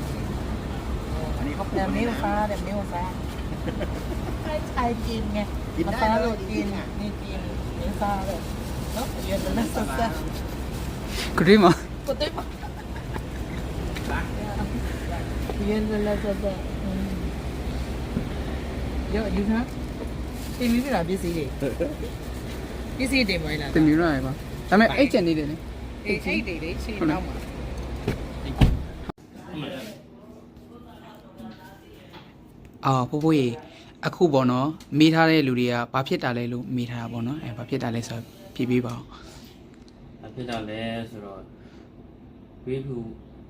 ดอันนี้เขาปลูกแบบนี้ไฟฟ้าแบบนี้ไฟฟ้าไทยจีนไงกินได้เลเลยยจีนอ่ะนี่จีนนี่ฟ้าเลยเนาะเรียนมันน่าสนใจ Grima. กดได้ปะเรียนมันน่าสนใจอืมเยอะดีนะที่มีเวลาบีซีดีบีซีดีไหมล่ะ Te miro ahí, va. Dame, Vale. échale, dile. เอ้ยเอ้ยเด็กๆชื่อน้องหมา အာဖိုးဖိုးရေအခုပေါ့နော်မေးထားတဲ့လူတွေကဘာဖြစ်တာလဲလို့မေးထားတာပေါ့နော်အဲဘာဖြစ်တာလဲဆိုတော့ဖြေပေးပါအောင်အဖြစ်တော့လဲဆိုတော့တွေးဖြူ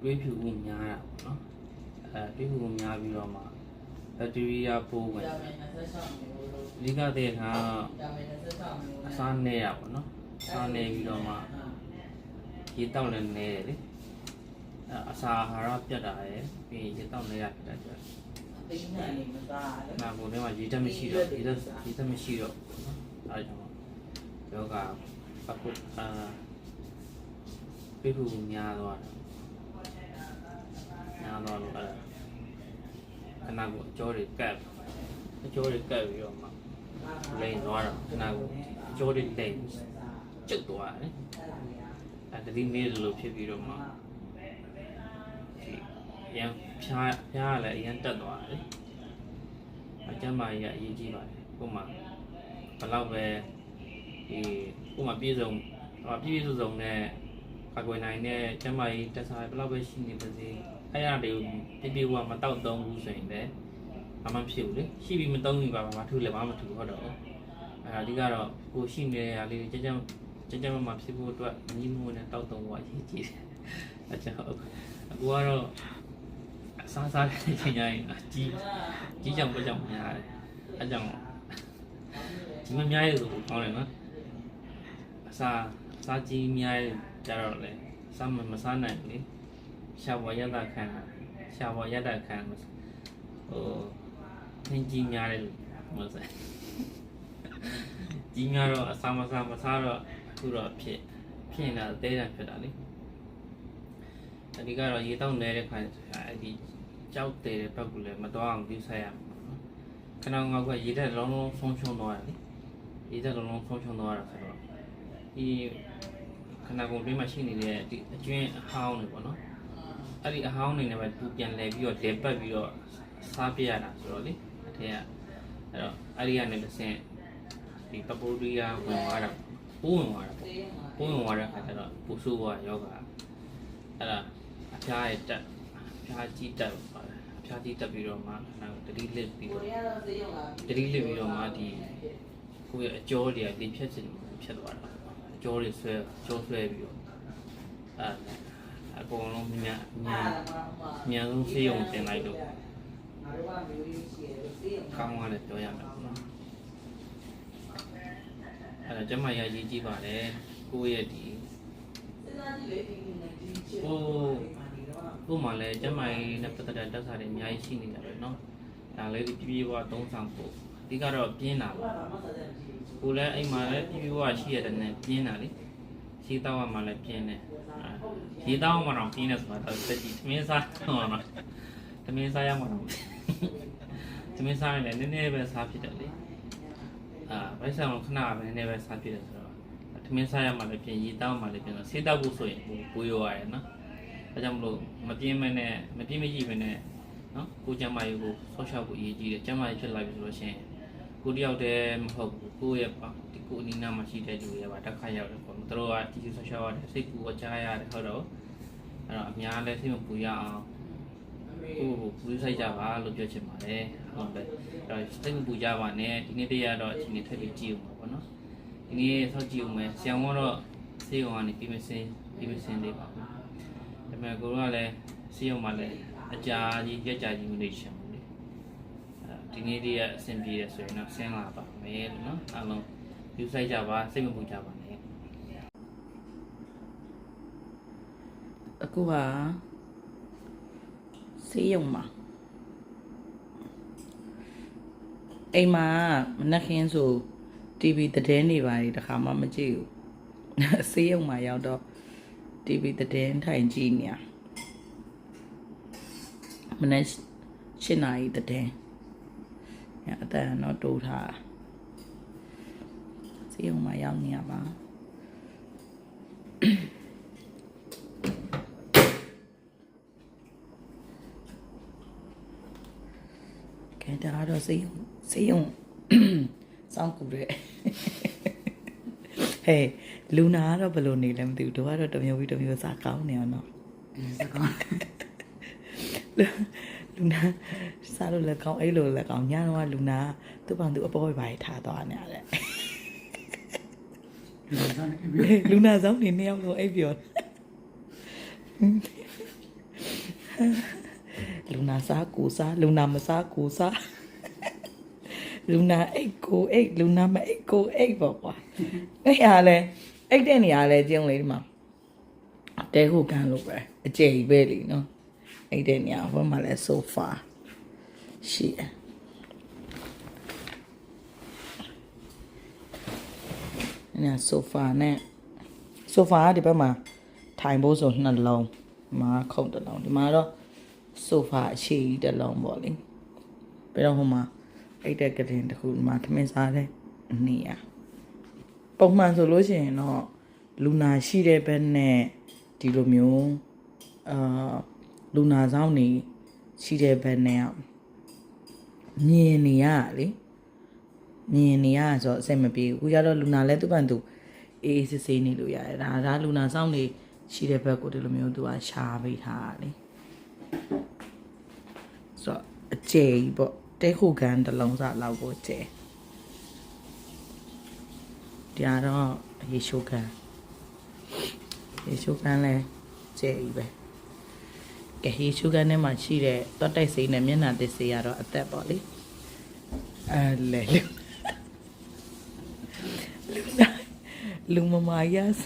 တွေးဖြူကိုများတာပေါ့နော်အဲတွေးဖြူကိုများပြီးတော့မှဘက်တရီယာပိုးဝင်အဓိကတဲ့ကအစားနေရပါတော့အစားနေပြီးတော့မှရေတောက်လည်းနေတယ်လေအဲအစာအာဟာရပြတ်တာရယ်ပြီးရင်ရေတောက်နေရပြတ်တာကြ တယ်သိနေနေမသားလေနာကိုထဲမှာရေတက်မရှိတော့ရေတက်ရေတက်မရှိတော့နော်အဲဒါကြောင့်ယောဂအခုအာပြေဖို့များသွားတယ်များသွားလို့အဲ့ဒါခဏကိုအကျော်တွေကပ်အကျော်တွေကပ်ပြီးတော့မှလိန်သွားတော့ခဏကိုအကျော်တွေလိန်ကျုပ်သွားတယ်အဲ့ဒါဒီနေ့လိုဖြစ်ပြီးတော့မှဒီ ရန်ဖြားဖြားလည်းအရင်တက်သွားတယ်အကျမ်းမာရေးကအရေးကြီးပါတယ်ကို့မှာဘယ်တော့ပဲဒီကို့မှာပြည့်စုံဟောပြည့်ပြည့်စုံစုံနဲ့ကာကွယ်နိုင်တဲ့ကျမ်းမာရေးတက်စားဘယ်တော့ပဲရှိနေပါစေအဲ့ရတွေကိုပြည့်ပြည့်ဝမတောက်သုံးဘူးဆိုရင်လည်းအမှန်ဖြစ်ဘူးလေရှိပြီးမသုံးဘူးပါဘာမှထူလည်းဘာမှမထူဟုတ်တော့အဲ့ဒါအဓိကတော့ကိုရှိနေတဲ့ဟာလေးကြမ်းကြမ်းကြမ်းကြမ်းမမဖြစ်ဖို့အတွက်ညီးမှုနဲ့တောက်သုံးဖို့အရေးကြီးတယ်အကြောင်းအခုကတော့အ စားစားတဲ့အချိန်တိုင်းအကြီးကြီးကြောင်ပကြောင်များတယ်အဲကြောင့်ဒီမများရဆိုကောင်းတယ်နော်အစားအစားကြီးများရကြတော့လေစားမမစားနိုင်ဘူးလေရှားပေါ်ရတာခံတာရှားပေါ်ရတာခံဟိုသင်ကြီးများတယ်မဟုတ်ဆိုင်ကြီးများတော့အစားမစားမစားတော့အခုတော့ဖြစ်ဖြစ်နေတာတဲတာဖြစ်တာလေအဓိကတော့ရေတောက်နေတဲ့ခါအဲ့ဒီ ကြောက်တဲ့ဘက်ကလည်းမတော်အောင်ပြုဆိုင်ရမှာနော်ခဏငေါကရေတက်လုံးလုံးဆုံးရှုံးသွားတယ်လေရေတက်လုံးလုံးဆုံးရှုံးသွားတာဆိုတော့ဒီခဏကုန်တွင်းမှာရှိနေတဲ့ဒီအကျွင်းအဟောင်းတွေပေါ့နော်အဲ့ဒီအဟောင်းတွေနဲ့ပဲသူပြန်လဲပြီးတော့လဲပတ်ပြီးတော့စားပြရတာဆိုတော့လေအထက်ကအဲ့တော့အဲ့ဒီကနေတစ်ဆင့်ဒီပပိုရီယာဝင်သွားတာပိုးဝင်သွားတာပေါ့ပိုးဝင်သွားတဲ့အခါကျတော့ပူဆိုးသွားယောဂအဲ့ဒါအဖျားရဲ့တက်အဖျားကြီးတက် ပါတယ်အဖျားကြီးတက်ပြီးတော့မှနောက်တတိလစ်ပြီးတော့တတိလစ်ပြီးတော့မှဒီကိုယ့်ရဲ့အကျော်တွေကလေဖြတ်ချင်ဖြတ်သွားတာအကျော်တွေဆွဲကျော်ဆွဲပြီးတော့အဲအကုန်လုံးမြန်မြန်မြန်ဆုံးဆေးရုံတင်လိုက်တော့ကောင်းသွားတယ်ပြောရမှာပေါ့နော်အဲဒါကျမရရေးကြည့်ပါတယ်ကိုယ့်ရဲ့ဒီကိုကို့ မှာလည်းကျမရေးနဲ့ပတ်သက်တဲ့တက်စာတွေအများကြီးရှိနေကြတယ်နော်ဒါလေးဒီပြပြဝသုံးဆောင်ဖို့အဓိကတော့ပြင်းတာပါကိုလည်းအိမ်မှာလည်းပြပြဝရှိရတယ်နဲ့ပြင်းတာလေရှိတော့မှလည်းပြင်းတယ်ရှိတော့မှတော့ပြင်းတယ်ဆိုတာတော့တက်ကြည့်သမင်းစားတော့နော်သမင်းစားရမှာတော့သမင်းစားရင်လည်းနည်းနည်းပဲစားဖြစ်တယ်လေအာဗိုက်ဆန်ခဏပဲနည်းနည်းပဲစားဖြစ်တယ်ဆိုတော့သမင်းစားရမှလည်းပြင်းရေတောက်မှလည်းပြင်းတော့ဆေးတောက်ဖို့ဆိုရင်ကိုရောရတယ်နော် အဲကြောင့်မလို့မပြင်းမနဲ့မပြင်းမကြည့်မနဲ့နော်ကိုကျမ်းမာရေးကိုဆောက်ရှောက်ဖို့အရေးကြီးတယ်ကျမ်းမာရေးဖြစ်လာပြီဆိုလို့ရှိရင်ကိုတယောက်တည်းမဟုတ်ဘူးကိုယ့်ရဲ့ပါဒီကိုအနီးနားမှာရှိတဲ့လူတွေပါတက်ခါရောက်တယ်ပေါ့နော်သူတို့ကကြည့်ကြည့်ဆောက်ရှောက်ရတယ်စိတ်ကူကြားရတယ်ဟုတ်တော့အဲ့တော့အများလည်းစိတ်မပူရအောင်ကိုကိုပူဆိုင်ကြပါလို့ပြောချင်ပါတယ်ဟုတ်တယ်အဲ့တော့စိတ်မပူကြပါနဲ့ဒီနေ့တည်းရတော့အချိန်နဲ့ထပ်ပြီးကြည့်အောင်ပါပေါ့နော်ဒီနေ့ဆောက်ကြည့်အောင်မယ်ဆရာဝန်ကတော့ဆေးရုံကနေပြီးမစင်းပြီးမစင်းလေးပါဘူးဒါပေ မဲ့ကိုကလည်းဆေးရုံမှာလည်းအကြာကြီးကြက်ကြာကြီးမနေချင်ဘူးလေအဲဒီနေ့တည်းကအဆင်ပြေတယ်ဆိုရင်တော့ဆင်းလာပါမယ်လို့နော်အားလုံးယူဆိုင်ကြပါစိတ်မပူကြပါနဲ့အခုကဆေးရုံမှာအိမ်မှာမနှက်ခင်းဆို TV သတင်းတွေပါတွေတခါမှမကြည့်ဘူးဆေးရုံမှာရောက်တော့ TV သတင်းထိုင်ကြည့်နေရမနေ့ရှင်းနာရီသတင်းညအတန်တော့တိုးထားတာဆေးရုံမှာရောက်နေရပါကဲဒါကတော့စေးရုံစေးရုံစောင်းကူတဲ့ ဟေးလူနာကတော့ဘယ်လိုနေလဲမသိဘူးတို့ကတော့တစ်မျိုးပြီးတစ်မျိုးစားကောင်းနေအောင်တော့စကောင်းလူနာစားလို့လည်းကောင်းအဲ့လိုလည်းကောင်းညတော့ကလူနာသူ့ဘာသူအပေါ်ပဲထားသွားနေရတယ်လူစားနေပြီလူနာဆောင်နေနှစ်ယောက်လုံးအိပ်ပျော်လူနာစားကိုစားလူနာမစားကိုစား လူနာအိတ်ကိုအိတ်လူနာမအိတ်ကိုအိတ်ပေါ့ကွာအဲ့ဟာလဲအိတ်တဲ့နေရာလဲကျင်းလေးဒီမှာတဲခုကန်လို့ပဲအကျယ်ကြီးပဲလीနော်အိတ်တဲ့နေရာဘက်မှာလဲဆိုဖာရှိတယ်အဲ့ဒါဆိုဖာနဲ့ဆိုဖာကဒီဘက်မှာထိုင်ဖို့ဆိုနှလုံးဒီမှာခုံတစ်လုံးဒီမှာတော့ဆိုဖာအရှိကြီးတစ်လုံးပေါ့လေပြီးတော့ဟိုမှာ အိတ်တဲ့ကတင်တစ်ခုဒီမှာထမင်းစားတဲ့နေရာပုံမှန်ဆိုလို့ရှိရင်တော့လူနာရှိတဲ့ဘက်နဲ့ဒီလိုမျိုးအာလူနာဆောင်နေရှိတဲ့ဘက်နဲ့ကမြင်နေရတာလေမြင်နေရဆိုတော့အဆင်မပြေဘူးအခုကျတော့လူနာလဲသူ့ဘန်သူအေးအေးဆေးဆေးနေလို့ရတယ်ဒါဒါလူနာဆောင်နေရှိတဲ့ဘက်ကိုဒီလိုမျိုးသူကရှာပေးထားတာလေဆိုတော့အကျယ်ကြီးပေါ့ တဲခုကန်တစ်လုံးစလောက်ကိုကျယ်ဒီကတော့ရေရှိုးကန်ရေရှိုးကန်လဲကျယ်ကြီးပဲကဲရေရှိုးကန်ထဲမှာရှိတဲ့တွတ်တိုက်စိမ်းနဲ့မျက်နှာသစ်စေးကတော့အသက်ပေါ့လေအဲလဲလေလူမမာရစ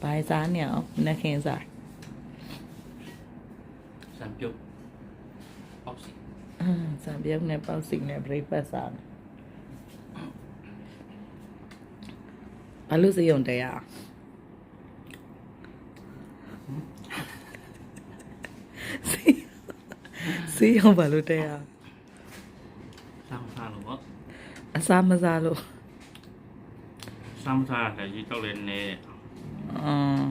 ဘိုင်စားနေအောင်နှက်ခင်းစားစံပြုတ်အောက်စီအင်းစံ ပြုတ်နဲ့ပေါက်စိနဲ့ဘရိတ်ဖတ်စားမယ်ဘာလို့စရုံတရားစီရုံဘာလို့တရားစမ်းစားလို့ပေါ့အစားမစားလို့စမ်းစားတယ်ရေတောက်လည်းနေအင်း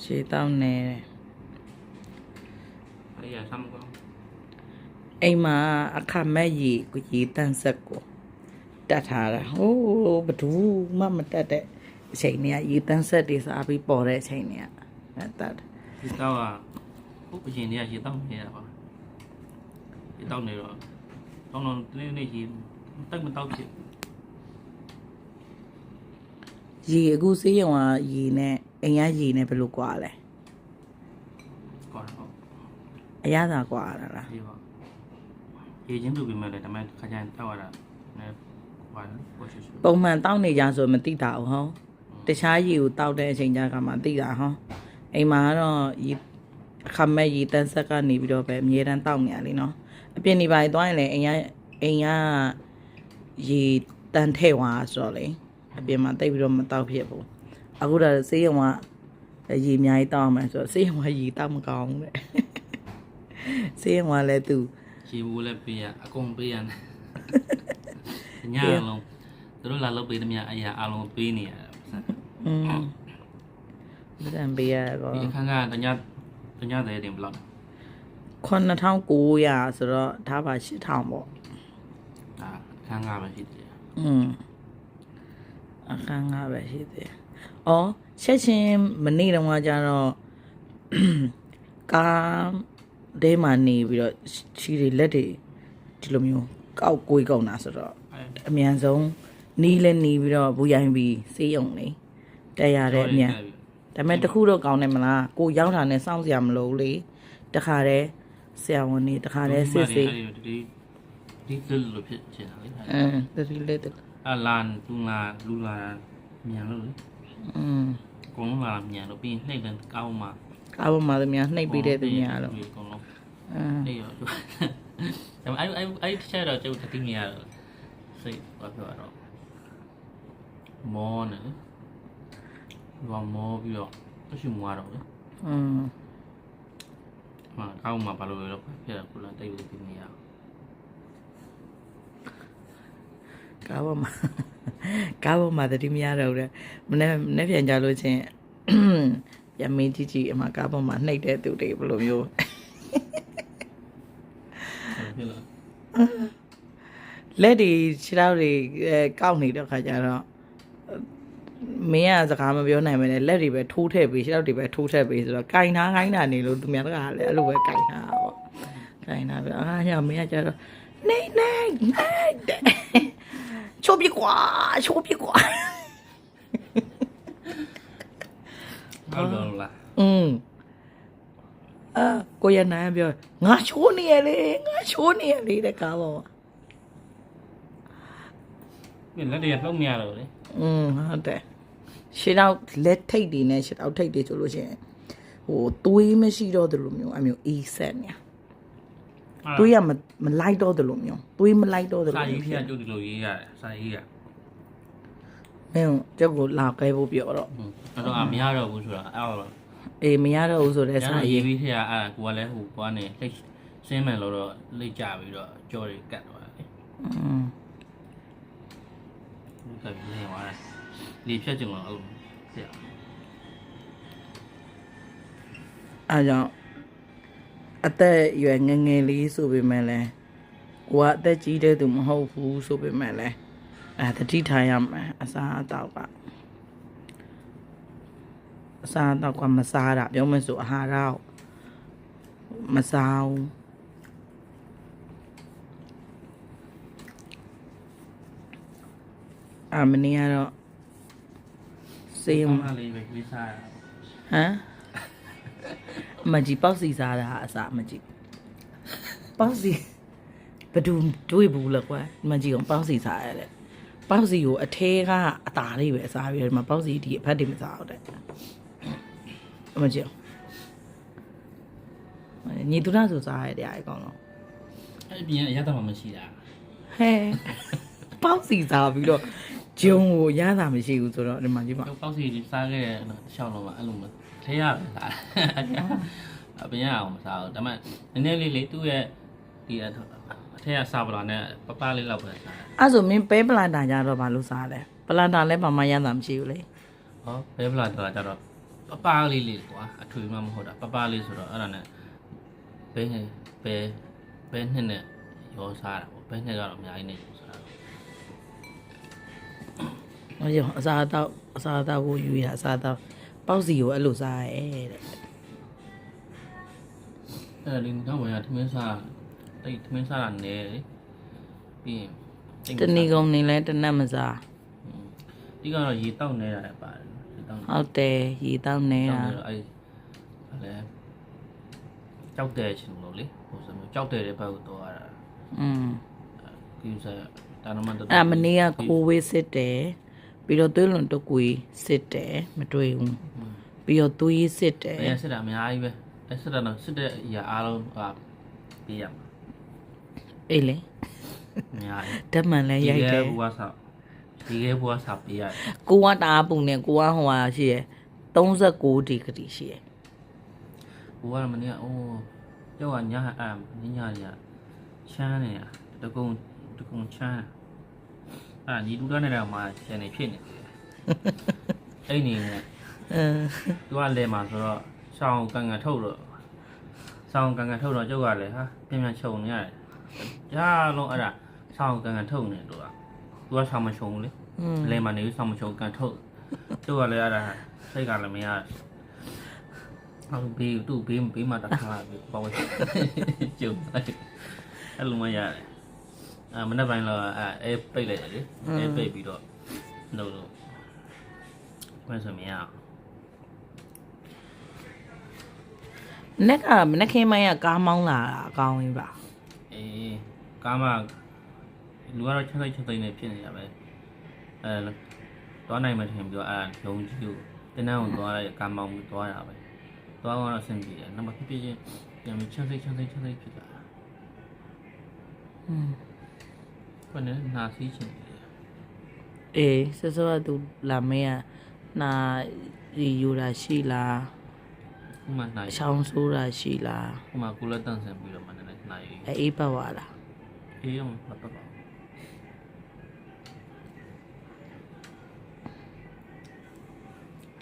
ရှေးတောင်းနေတယ်အဲ့ရစမ်းကောင်း အိမ်မှာအခမဲ့ရီကိုရီတန်းဆက်ကိုတတ်ထားတာဟိုးဘဒူးမှမတတ်တဲ့အချိန်တွေကရီတန်းဆက်တွေစားပြီးပေါ်တဲ့အချိန်တွေကအဲ့တတ်တယ်ဒီတော့ကဟုတ်ပြင်နေရရေတောက်နေတာပါရေတောက်နေတော့တောင်းတော့နေနေရေတက်မတောက်ဖြစ်ရီအခုစေးရုံကရီနဲ့အိမ်ကရီနဲ့ဘယ်လိုကွာလဲကောတော့အရသာကွာတာလားဒီပါ ရေချင်းတူပြီးမဲ့လေဒါမဲ့ခါကျရင်တောက်ရတာနဲဘာလဲပို့ရှိရှိပုံမှန်တောက်နေကြဆိုမသိတာဘူးဟောတခြားရီကိုတောက်တဲ့အချိန်ကြကမှသိတာဟောအိမ်မှာကတော့ရီအခမဲ့ရီတန်းဆက်ကနေပြီးတော့ပဲအမြဲတမ်းတောက်နေရလीနော်အပြင်နေပါသွားရင်လည်းအိမ်ကအိမ်ကရီတန်းထဲ့သွားဆိုတော့လေအပြင်မှာတိတ်ပြီးတော့မတောက်ဖြစ်ဘူးအခုတော့စေးရုံကရီအများကြီးတောက်အောင်မယ်ဆိုတော့စေးရုံကရီတောက်မကောင်းဘူးတဲ့စေးရုံကလည်းသူ ရေဘူးလည်းပေးရအကုန်ပေးရတယ်ညလုံးသူတို့လာလုပ်ပေးသမျှအရာအလုံးပေးနေရတာ อืมဗဒံပေးရတော့ ဒီအခန်းကတညတညတဲ့တင်ဘလောက် 9900ဆိုတော့ထားပါ8000ပေါ့ ဒါအခန်းကပဲရှိတယ် อืมအခန်းငါပဲရှိသေးတယ်။အော်ချက်ချင်းမနေ့တုန်းကကျတော့ ကား တဲမှာနေပြီးတော့ခြေတွေလက်တွေဒီလိုမျိုးကောက်ကိုယ်ကောက်တာဆိုတော့အဲအမြန်ဆုံးနီးလဲနီးပြီးတော့ဘူရိုင်းပြီးစေးရုံလေတက်ရတဲ့အမြန်ဒါပေမဲ့တခုတော့ကောင်းတယ်မလားကိုရောက်တာနဲ့စောင့်စရာမလိုဘူးလေတခါတည်းဆရာဝန်နေတခါတည်းစစ်စစ်ဒီဒီဒီလိုဖြစ်ချင်တာလေအင်းတတိလေးတအလန်လူလာလူလာမြန်လို့လေอืมအကုန်လုံးလာမြန်လို့ပြီးရင်နှိမ့်တယ်ကောင်းမှကားပေါ်မှာသူများနှိပ်ပြီးတဲ့သူများတော့အကု န်လုံးအင်းအေးရောဒါပေမဲ့အဲ့အဲ့အဲ့တစ်ချက်တော့ကျုပ်တတိမရတော့စိတ်ဘာပြောရတော့မောနေဘာမောပြီးတော့တရှိမွားတော့လေอืมဟာကောင်းမှဘာလို့လဲတော့ဖြစ်ရကုလားတိတ်လို့ပြီးမရကားပေါ်မှာကားပေါ်မှာတတိမရတော့တယ်မနေ့မနေ့ပြန်ကြလို့ချင်းပြန်မင်းကြီးကြီးအမကားပေါ်မှာနှိပ်တဲ့သူတွေဘယ်လိုမျိုး ဖြစ်လား လက်တွေခြေထောက်တွေအဲကောက်နေတဲ့ခါကျတော့မင်းကစကားမပြောနိုင်မနဲ့လက်တွေပဲထိုးထည့်ပြီးခြေထောက်တွေပဲထိုးထည့်ပြီးဆိုတော့ကင်ထားခိုင်းတာနေလို့သူများတကလည်းအဲ့လိုပဲကင်ထားတာပေါ့ကင်ထားပြီးအာညမင်းကကျတော့နေနေနေတဲ့ချိုးပြကွာချိုးပြကွာဟုတ်လို့လားอืมအာကိုရနိုင်ကပြောငါချိုးနေရလေငါချိုးနေရလေတဲ့ကားပေါ် မှာ ပြလက်တွေကလုံးမရတော့လေ อืมဟုတ်တယ်ရှင်းတော့လက်ထိတ်တွေနဲ့ရှင်းတော့ထိတ်တွေဆိုလို့ရှိရင်ဟိုသွေးမရှိတော့တယ်လို့မျိုးအမျိုးအေးဆက်နေသွေးကမမလိုက်တော့တယ်လို့မျိုးသွေးမလိုက်တော့တယ် စာ လို့ ရေး မျိုး ဖြစ်ကျုပ်ဒီလိုရေးရတယ်စာရေးရ မင်းကျုပ်ကိုလာခဲဖို့ပြောတော့ အဲ့တော့အမရတော့ဘူးဆိုတာအဲ့တော့ အေးမရတော့ဘူးဆိုတဲ့ စာ စာ ရေး ရေး ပြီးထက်အဲ့ကိုကလည်းဟိုကွာနေလိတ်စင်းမယ်လို့တော့လိတ်ကြပြီးတော့ကြော်တွေကတ်သွားတယ် อืม ဒီကပြီးနေသွားတယ်လေဖြတ်ကြုံတော့အဲ့လိုဖြစ်အားကြောင့်အသက်အရွယ်ငယ်ငယ်လေးဆိုပေမဲ့လည်းကိုကအသက်ကြီးတဲ့သူမဟုတ်ဘူးဆိုပေမဲ့လည်းအဲတတိထားရမယ်အစားအသောက်ကအစားအသောက်ကမစားတာပြောမယ်ဆိုအာဟာရကိုမစားဘူး အမနီကတော့စေးအမမလေးပဲပြီးစားရဟမ်အမကြီးပေါ့စီစားတာအစားအမကြီးပေါ့စီဘယ်သူတွေးဘူးလဲကွာအမကြီးကပေါ့စီစားရတယ်ပေါ့စီကိုအထဲကအตาလေးပဲစားပြီးတော့ဒီမှာပေါ့စီဒီအဖက်တွေမစားတော့တဲ့အမကြီးညီတူနာဆိုစားရတဲ့အကောင်လုံးအဲ့ပြင်အရသာမှမရှိတာဟဲပေါ့စီစားပြီးတော့ ဂျုံကိုရတာမရှိဘူးဆိုတော့ဒီမှာကြီးပါတော့ပေါ့စီစားခဲ့တဲ့ရှောင်းလုံးမှာအဲ့လိုမထဲရပဲစားအပြင်ရအောင်မစားဘူးဒါပေမဲ့နည်းနည်းလေးလေးသူ့ရဲ့ဒီအထက်ကစားပလာနဲ့ပပလေးလောက်ပဲစားအဲ့ဆိုမင်းပဲပလန်တာကြတော့ဘာလို့စားလဲပလန်တာလည်းဘာမှရတာမရှိဘူးလေဟောဘဲဖလာတော့ကြတော့ပပလေးလေးကွာအထွေမှမဟုတ်တာပပလေးဆိုတော့အဲ့ဒါနဲ့ဘဲနဲ့ဘဲဘဲနှစ်နဲ့ရောစားတာပေါ့ဘဲနှစ်ကတော့အများကြီးနဲ့ရောစားတာ ဟောရောအစားအသောက်အစားအသောက်ကိုယူရအစားအသောက်ပေါက်စီကိုအဲ့လိုစားရဲတဲ့အဲ့ဒါလေးကောင်းဝင်ရထမင်းစားတိတ်ထမင်းစားတာနဲလေပြီးရင်တိတ်မတစားဏီကုံနေလဲတနက်မစားဒီကတော့ရေတောက်နေတာလည်းပါတယ်ရေတောက်နေဟုတ်တယ်ရေတောက်နေတောက်တာနေတော့အဲ့ဒါလည်းကြောက်တဲ့ချင်းလို့လေဟိုစမျိုးကြောက်တဲ့တဲ့ဘက်ကိုတော့ရတာอืมကိစ္စတာနမန်တော့အဲ့မနေ့ကကိုဝေးစစ်တယ် ပြီးတော့သွေးလွန်တုတ်ကွေးစစ်တယ်မတွေ့ဘူးပြီးတော့သွေးစစ်တယ်ဘယ်စစ်တာအများကြီးပဲအဲ့စစ်တာတော့စစ်တဲ့အရာအားလုံးအာပြရမှာအေးလေအများကြီးဓာတ်မှန်လည်းရိုက်တယ်ဒီကဘွားဆောက်ဒီကဘွားဆောက်ပြရတယ်ကိုကတအားပုံနေကိုကဟိုဟာရှိရယ်39ဒီဂရီရှိရယ်ဘွားကမနေ့ကအိုးကျောက်ကညအာညညညချမ်းနေရတကုံတကုံချမ်း အာညီတူတော့နေတာမှကျန်နေဖြစ်နေတယ်အဲ့နေနဲ့အင်းသူကလဲမှာဆိုတော့ဆောင်းကန်ကန်ထုတ်တော့ဆောင်းကန်ကန်ထုတ်တော့ကျုပ်ကလည်းဟာပြန်ပြန်ခြုံနေရတယ်။ဒါလုံးအဲ့ဒါဆောင်းကန်ကန်ထုတ်နေတော့သူကဆောင်းမခြုံဘူးလေอืม။လဲမှာနေဆောင်းမခြုံကန်ထုတ်ကျုပ်ကလည်းအဲ့ဒါစိတ်ကလည်းမရအောင်ဘေးသူ့ဘေးဘေးမှာတခါပြီးပေါ့ဝဲကျုပ်အဲ့လိုမှရတယ်။ အာမနေ့ပိုင်းတော့အဲအဲပိတ်လိုက်တယ်လေ။အဲပိတ်ပြီးတော့လို့လို့ဘယ်ဆိုမရအောင်နက်ကမနက်ခင်းမိုင်းကကားမောင်းလာတာအကောင်းကြီးပါအေးကားမလူကတော့ချက်စိတ်ချက်စိတ်နဲ့ဖြစ်နေတာပဲအဲသွားနိုင်မှထင်ပြီးတော့အဲဂျုံကြီးကိုတင်းနှန်းကိုသွားလိုက်ကားမောင်းပြီးသွားတာပဲသွားတော့အဆင်ပြေတယ်နောက်မှဖြစ်ဖြစ်ချင်းပြန်ပြီးချမ်းစိတ်ချမ်းစိတ်ချမ်းစိတ်ဖြစ်တာอืม ဘယ်နဲ့နာစီးချင်တယ်အေးစစောကသူလာမေးကနာရီယူတာရှိလားခုမှနိုင်ရှောင်းဆိုးတာရှိလားခုမှကိုလက်တန့်ဆန်ပြီးတော့မှလည်းနိုင်အေးပတ်သွားလားအေးအောင်မပတ်ပါဘူး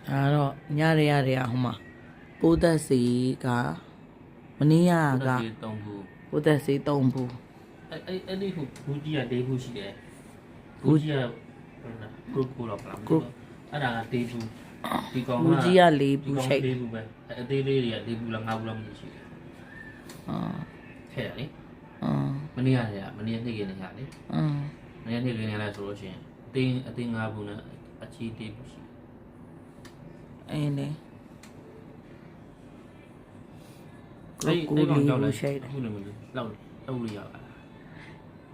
အဲ့တော့ညရရရဟိုမှာပိုးသက်စီကမနေ့ကကဒီတုံးဘူးပိုးသက်စီ၃ဘူး အဲ့အဲ့အဲ့ဒီဟိုဘူးကြီးကဒေးဘူးရှိတယ်ဘူးဘူးကြီးကဘယ်နာဂရုပ်ကိုတော့ပလား group အဲ့ဒါကဒေးဘူးဒီကောင်ဘူးကြီးက၄ဒီဘူးကောင်ချိတ်ဒေးဘူးပဲအဲ့အသေးလေးတွေကဒေးဘူးလားငါးဘူးလားမသိရှိဘူးအာခဲ့ရလေအာမနေ့ကတည်းကမနေ့နေ့ကနေ့ကလေအာမနေ့နေ့ကနေ့လဲဆိုလို့ရှိရင်အသေးအသေးငါးဘူးနဲ့အချီဒေးဘူးရှိအင်းလေအဲ့ကိုအဲ့ကိုကောင်လေးကြောက်လဲဘူးချိတ်တယ်အခုလည်းမလို့လောက်လောက်လို့ရပါလား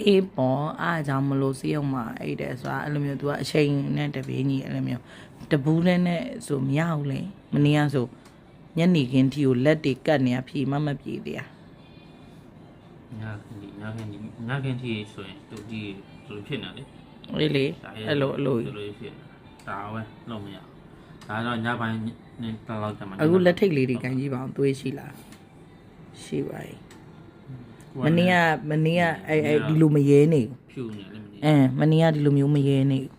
အေးပေါ်အားကြောင့်မလို့စေးအောင်မှာအဲ့တဲ့ဆိုတာအဲ့လိုမျိုး तू ကအချိန်နဲ့တပြေးညီအဲ့လိုမျိုးတပူးနဲ့နဲ့ဆိုမရဘူးလေမနေ့ကဆိုညနေခင်းထီကိုလက်တွေကတ်နေရဖြီမမပြေသေးတာညာခင်းဒီညာခင်းဒီညာခင်းတီဆိုရင်တူဒီဆိုဖြစ်နေလေအေးလေအဲ့လိုအဲ့လိုလိုလိုဖြစ်နေတာဒါပဲလုံးမရဒါတော့ညပိုင်းနဲ့တောက်လောက်ကြမှာအခုလက်ထိတ်လေးတွေကန်ကြည့်ပါအောင်သွေးရှိလားရှိပါ යි မနေ့ကမနေ့ကအဲ့အဲ့ဒီလိုမရဲနေဘူးဖြူနေလေမနေအင်းမနေ့ကဒီလိုမျိုးမရဲနေဘူး